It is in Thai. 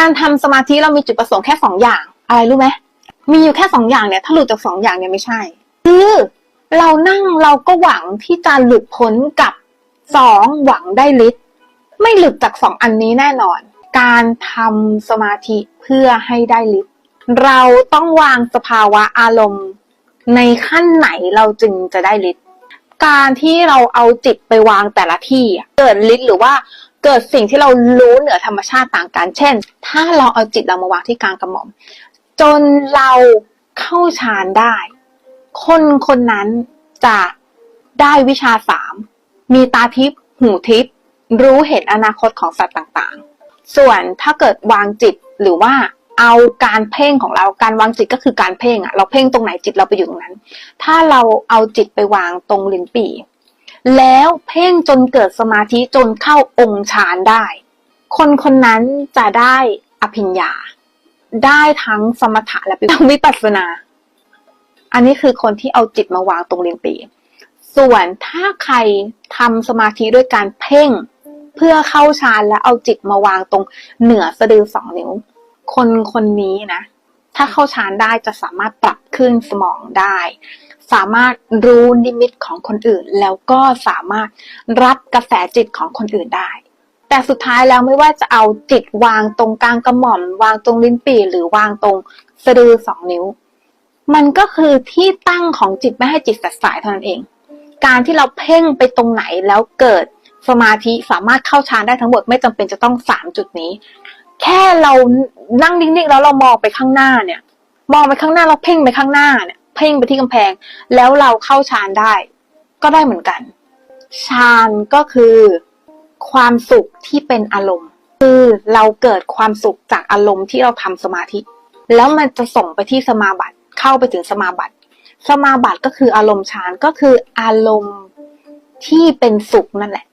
การทำสมาธิเรามีจุดประสงค์แค่สองอย่าง อะไรรู้ไหมมีอยู่แค่สองอย่างเนี่ยถ้าหลุดจากสองอย่างเนี่ยไม่ใช่ คือเรานั่งเราก็หวังที่จะหลุดพ้นกับสองหวังได้ฤทธิ์ไม่หลุดจากสองอันนี้แน่นอน การทำสมาธิเพื่อให้ได้ฤทธิ์เราต้องวางสภาวะอารมณ์ ในขั้นไหนเราจึงจะได้ฤทธิ์การที่เราเอาจิตไปวางแต่ละที่เกิดฤทธิ์หรือว่า เกิดสิ่งที่เรารู้เหนือธรรมชาติต่างกัน เช่น ถ้าเราเอาจิตเรามาวางที่กลางกระหม่อม จนเราเข้าฌานได้ คนคนนั้นจะได้วิชาสาม มีตาทิพย์หูทิพย์รู้เห็นอนาคตของสัตว์ต่างๆ ส่วนถ้าเกิดวางจิตหรือว่าเอาการเพ่งของเราการวางจิตก็คือการเพ่งอะเราเพ่งตรงไหนจิตเราไปอยู่ตรงนั้น ถ้าเราเอาจิตไปวางตรงลิ้นปี่ แล้วเพ่งจนเกิดสมาธิจนเข้าองค์ฌานได้ คนคนนั้นจะได้อภิญญา ได้ทั้งสมถะและวิปัสสนา อันนี้คือคนที่เอาจิตมาวางตรงเลิ้นปี ส่วนถ้าใครทำสมาธิด้วยการเพ่งเพื่อเข้าฌานและเอาจิตมาวางตรงเหนือสะดือสองนิ้ว คนคนนี้นะ ถ้าเข้าฌานได้จะสามารถปรับ ขึ้นสมองได้ สามารถรู้นิมิตของคนอื่น แล้วก็สามารถรับกระแสจิตของคนอื่นได้ แต่สุดท้ายแล้วไม่ว่าจะเอาจิตวางตรงกลางกระหม่อม วางตรงลิ้นปี่ หรือวางตรงสะดือสองนิ้ว มันก็คือที่ตั้งของจิตไม่ให้จิตสัดสายเท่านั้นเอง การที่เราเพ่งไปตรงไหนแล้วเกิดสมาธิสามารถเข้าฌานได้ทั้งหมดไม่จำเป็นจะต้องสามจุดนี้ แค่เรานั่งนิ่งๆแล้วเรามองไปข้างหน้าเนี่ย มองไปข้างหน้าเราเพ่งไปข้างหน้าเนี่ยเพ่งไปที่กำแพง แล้วเราเข้าฌานได้ ก็ได้เหมือนกันฌานก็คือ ความสุขที่เป็นอารมณ์ คือเราเกิดความสุขจากอารมณ์ที่เราทำสมาธิ แล้วมันจะส่งไปที่สมาบัติเข้าไปถึงสมาบัติ สมาบัติก็คืออารมณ์ฌานก็คืออารมณ์ที่เป็นสุขนั่นแหละ